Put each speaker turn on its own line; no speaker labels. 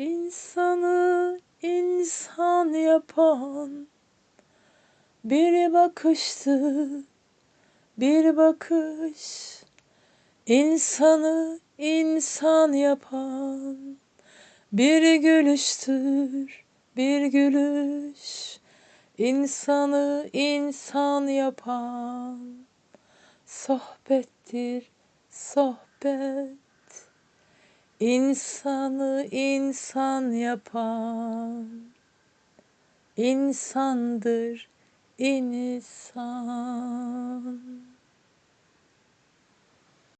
İnsanı insan yapan bir bakıştı, bir bakış. İnsanı insan yapan bir gülüştür, bir gülüş. İnsanı insan yapan sohbettir, sohbet insanı insan yapan insandır insan.